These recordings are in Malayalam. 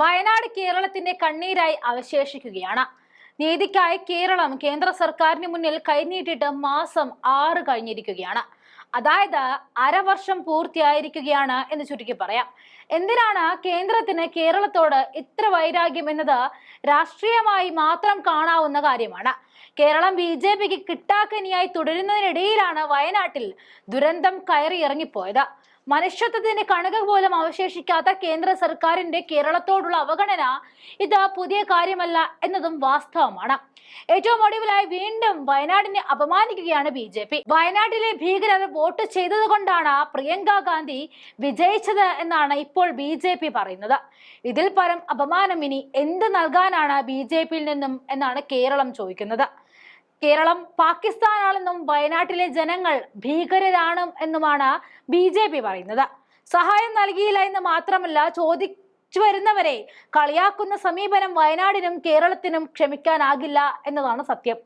വയനാട് കേരളത്തിന്റെ കണ്ണീരായി അവശേഷിക്കുകയാണ്. നീതിക്കായി കേരളം കേന്ദ്ര സർക്കാരിന് മുന്നിൽ കൈനീട്ടിട്ട് മാസം ആറ് കഴിഞ്ഞിരിക്കുകയാണ്. അതായത് അരവർഷം പൂർത്തിയായിരിക്കുകയാണ് എന്ന് ചുരുക്കി പറയാം. എന്തിനാണ് കേന്ദ്രത്തിന് കേരളത്തോട് ഇത്ര വൈരാഗ്യം എന്നത് രാഷ്ട്രീയമായി മാത്രം കാണാവുന്ന കാര്യമാണ്. കേരളം ബി ജെ പിക്ക് കിട്ടാക്കനിയായി തുടരുന്നതിനിടയിലാണ് വയനാട്ടിൽ ദുരന്തം കയറി ഇറങ്ങിപ്പോയത് മനുഷ്യത്വത്തിന് കണക പോലും അവശേഷിക്കാത്ത കേന്ദ്ര സർക്കാരിന്റെ കേരളത്തോടുള്ള അവഗണന ഇത് പുതിയ കാര്യമല്ല എന്നതും വാസ്തവമാണ്. ഏറ്റവും ഒടുവിലായി വീണ്ടും വയനാടിനെ അപമാനിക്കുകയാണ് ബി ജെ പി. വയനാട്ടിലെ ഭീകരർ വോട്ട് ചെയ്തത് കൊണ്ടാണ് പ്രിയങ്ക ഗാന്ധി വിജയിച്ചത് എന്നാണ് ഇപ്പോൾ ബി ജെ പി പറയുന്നത്. ഇതിൽ പരം അപമാനം ഇനി എന്ത് നൽകാനാണ് ബി ജെ പിയിൽ നിന്നും എന്നാണ് കേരളം ചോദിക്കുന്നത്. കേരളം പാകിസ്ഥാനാണെന്നും വയനാട്ടിലെ ജനങ്ങൾ ഭീകരരാണ് എന്നുമാണ് ബി ജെ പി പറയുന്നത്. സഹായം നൽകിയില്ല എന്ന് മാത്രമല്ല ചോദിച്ചു വരുന്നവരെ കളിയാക്കുന്ന സമീപനം വയനാടിനും കേരളത്തിനും ക്ഷമിക്കാനാകില്ല എന്നതാണ് സത്യം.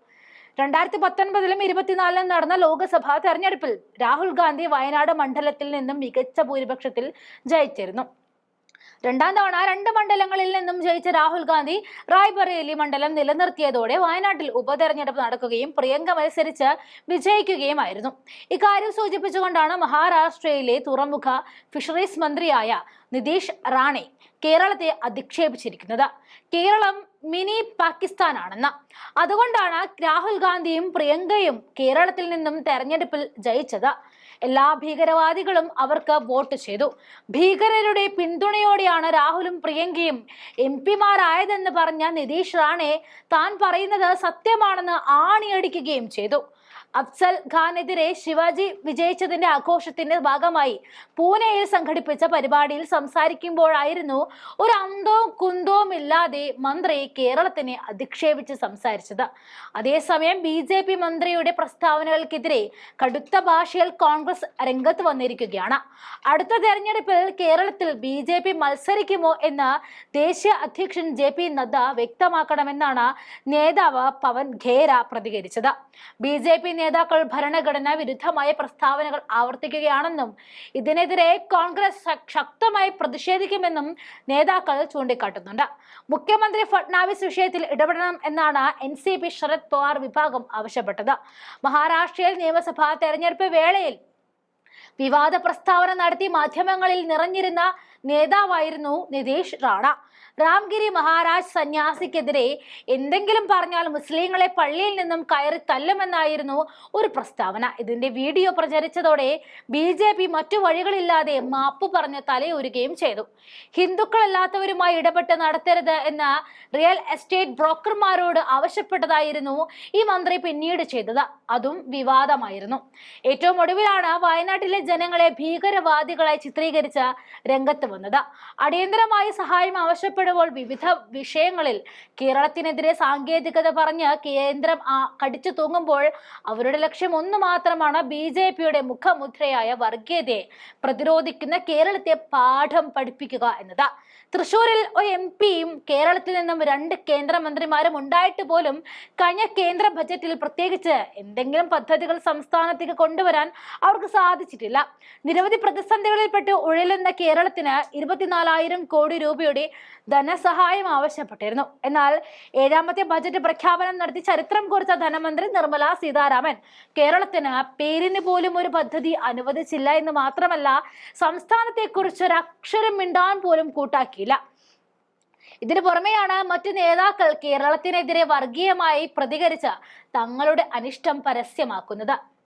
രണ്ടായിരത്തി പത്തൊൻപതിലും ഇരുപത്തിനാലിലും നടന്ന ലോക്സഭാ തെരഞ്ഞെടുപ്പിൽ രാഹുൽ ഗാന്ധി വയനാട് മണ്ഡലത്തിൽ നിന്നും മികച്ച ഭൂരിപക്ഷത്തിൽ ജയിച്ചിരുന്നു. രണ്ടാം തവണ രണ്ട് മണ്ഡലങ്ങളിൽ നിന്നും ജയിച്ച രാഹുൽ ഗാന്ധി റായ്ബറേലി മണ്ഡലം നിലനിർത്തിയതോടെ വയനാട്ടിൽ ഉപതെരഞ്ഞെടുപ്പ് നടക്കുകയും പ്രിയങ്ക മത്സരിച്ച് വിജയിക്കുകയുമായിരുന്നു. ഇക്കാര്യം സൂചിപ്പിച്ചുകൊണ്ടാണ് മഹാരാഷ്ട്രയിലെ തുറമുഖ ഫിഷറീസ് മന്ത്രിയായ നിതീഷ് റാണെ കേരളത്തെ അധിക്ഷേപിച്ചിരിക്കുന്നത്. കേരളം മിനി പാകിസ്ഥാനാണെന്ന്. അതുകൊണ്ടാണ് രാഹുൽ ഗാന്ധിയും പ്രിയങ്കയും കേരളത്തിൽ നിന്നും തെരഞ്ഞെടുപ്പിൽ ജയിച്ചത്. എല്ലാ ഭീകരവാദികളും അവർക്ക് വോട്ട് ചെയ്തു. ഭീകരരുടെ പിന്തുണയോടെയാണ് രാഹുലും പ്രിയങ്കയും എം പിമാരായതെന്ന് പറഞ്ഞ നിതീഷ് റാണെ താൻ പറയുന്നത് സത്യമാണെന്ന് ആണിയടിക്കുകയും ചെയ്തു. അഫ്സൽ ഖാനെതിരെ ശിവാജി വിജയിച്ചതിന്റെ ആഘോഷത്തിന്റെ ഭാഗമായി പൂനെയിൽ സംഘടിപ്പിച്ച പരിപാടിയിൽ സംസാരിക്കുമ്പോഴായിരുന്നു ഒരു അന്തവും കുന്തവും ഇല്ലാതെ മന്ത്രി കേരളത്തിനെ അധിക്ഷേപിച്ച് സംസാരിച്ചത്. അതേസമയം ബി ജെ പി മന്ത്രിയുടെ പ്രസ്താവനകൾക്കെതിരെ കടുത്ത ഭാഷയിൽ കോൺഗ്രസ് രംഗത്ത് വന്നിരിക്കുകയാണ്. അടുത്ത തെരഞ്ഞെടുപ്പിൽ കേരളത്തിൽ ബി ജെ പി മത്സരിക്കുമോ എന്ന് ദേശീയ അധ്യക്ഷൻ ജെ പി നദ്ദ വ്യക്തമാക്കണമെന്നാണ് നേതാവ് പവൻ ഖേര പ്രതികരിച്ചത്. ബി ജെ പി നേതാക്കൾ ഭരണഘടനാ വിരുദ്ധമായ പ്രസ്താവനകൾ ആവർത്തിക്കുകയാണെന്നും ഇതിനെതിരെ കോൺഗ്രസ് ശക്തമായി പ്രതിഷേധിക്കുമെന്നും നേതാക്കൾ ചൂണ്ടിക്കാട്ടുന്നുണ്ട്. മുഖ്യമന്ത്രി ഫഡ്നാവിസ് വിഷയത്തിൽ ഇടപെടണം എന്നാണ് N C P Sharad Pawar വിഭാഗം ആവശ്യപ്പെട്ടത്. മഹാരാഷ്ട്രയിൽ നിയമസഭാ തെരഞ്ഞെടുപ്പ് വേളയിൽ വിവാദ പ്രസ്താവന നടത്തി മാധ്യമങ്ങളിൽ നിറഞ്ഞിരുന്ന നേതാവായിരുന്നു നിതീഷ് റാണ. രാംഗിരി മഹാരാജ് സന്യാസിക്കെതിരെ എന്തെങ്കിലും പറഞ്ഞാൽ മുസ്ലിങ്ങളെ പള്ളിയിൽ നിന്നും കയറി തല്ലുമെന്നായിരുന്നു ഒരു പ്രസ്താവന. ഇതിന്റെ വീഡിയോ പ്രചരിച്ചതോടെ ബി ജെ പി മറ്റു വഴികളില്ലാതെ മാപ്പ് പറഞ്ഞ് തലയൊരുകയും ചെയ്തു. ഹിന്ദുക്കളല്ലാത്തവരുമായി ഇടപെട്ട് നടത്തരുത് എന്ന് റിയൽ എസ്റ്റേറ്റ് ബ്രോക്കർമാരോട് ആവശ്യപ്പെട്ടതായിരുന്നു ഈ മന്ത്രി പിന്നീട് ചെയ്തത്. അതും വിവാദമായിരുന്നു. ഏറ്റവും ഒടുവിലാണ് വയനാട്ടിലെ ജനങ്ങളെ ഭീകരവാദികളായി ചിത്രീകരിച്ച രംഗത്ത് വന്നത്. അടിയന്തരമായി സഹായം ആവശ്യപ്പെടുമ്പോൾ വിവിധ വിഷയങ്ങളിൽ കേരളത്തിനെതിരെ സാങ്കേതികത പറഞ്ഞ് കേന്ദ്രം കടിച്ചു തൂങ്ങുമ്പോൾ അവരുടെ ലക്ഷ്യം ഒന്ന് മാത്രമാണ് ബി ജെ പിയുടെ മുഖമുദ്രയായ വർഗീയതയെ പ്രതിരോധിക്കുന്ന കേരളത്തെ പാഠം പഠിപ്പിക്കുക എന്നത്. തൃശൂരിൽ ഒരു എം പിയും കേരളത്തിൽ നിന്നും രണ്ട് കേന്ദ്രമന്ത്രിമാരും ഉണ്ടായിട്ട് പോലും കഴിഞ്ഞ കേന്ദ്ര ബജറ്റിൽ പ്രത്യേകിച്ച് എന്തെങ്കിലും പദ്ധതികൾ സംസ്ഥാനത്തേക്ക് കൊണ്ടുവരാൻ അവർക്ക് സാധിച്ചിട്ടില്ല. നിരവധി പ്രതിസന്ധികളിൽപ്പെട്ട് ഉഴലുന്ന കേരളത്തിന് ഇരുപത്തിനാലായിരം കോടി രൂപയുടെ ധനസഹായം ആവശ്യപ്പെട്ടിരുന്നു. എന്നാൽ ഏഴാമത്തെ ബജറ്റ് പ്രഖ്യാപനം നടത്തി ചരിത്രം കുറിച്ച ധനമന്ത്രി നിർമ്മല സീതാരാമൻ കേരളത്തിന് പേരിന് പോലും ഒരു പദ്ധതി അനുവദിച്ചില്ല എന്ന് മാത്രമല്ല സംസ്ഥാനത്തെക്കുറിച്ച് ഒരു അക്ഷരം മിണ്ടാൻ പോലും കൂട്ടാക്കിയില്ല. ഇതിനു പുറമെയാണ് മറ്റു നേതാക്കൾ കേരളത്തിനെതിരെ വർഗീയമായി പ്രതികരിച്ച് തങ്ങളുടെ അനിഷ്ടം പരസ്യമാക്കുന്നത്.